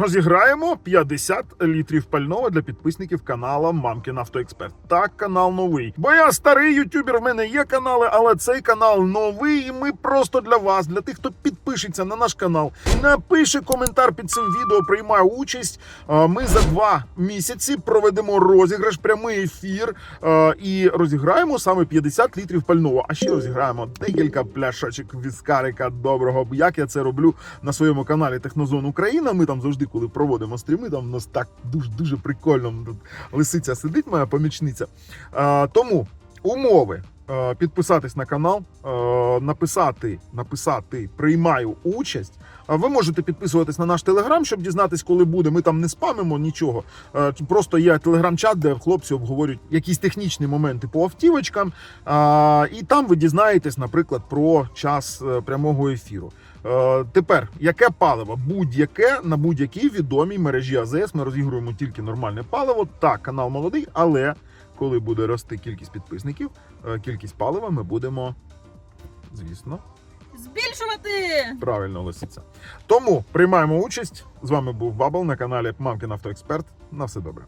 розіграємо 50 літрів пального для підписників канала Мамкін Автоексперт. Так, канал новий. Бо я старий ютубер, в мене є канали, але цей канал новий. І ми просто для вас, для тих, хто підпишеться на наш канал, напише коментар під цим відео, приймає участь. Ми за два місяці проведемо розіграш, прямий ефір і розіграємо саме 50 літрів пального. А ще розіграємо декілька пляшочок віскарика доброго. Як я це роблю на своєму каналі Технозон Україна. Ми там завжди, коли проводимо стріми, там в нас так дуже дуже прикольно. Тут лисиця сидить, моя помічниця. А, тому умови. Е, Підписатись на канал, е, написати, написати приймаю участь. А Ви можете підписуватись на наш телеграм, щоб дізнатись, коли буде. Ми там не спамимо нічого. Е, Просто є телеграм-чат, де хлопці обговорюють якісь технічні моменти по автівочкам. І там ви дізнаєтесь, наприклад, про час е, прямого ефіру. Е, Тепер яке паливо? Будь-яке на будь-якій відомій мережі АЗС. Ми розігруємо тільки нормальне паливо. Так, канал молодий, але коли буде рости кількість підписників, е, кількість палива ми будемо, звісно, Збільшувати! правильно лисиця. Тому приймаємо участь. З вами був Бабл на каналі Мамкін Автоексперт. На все добре.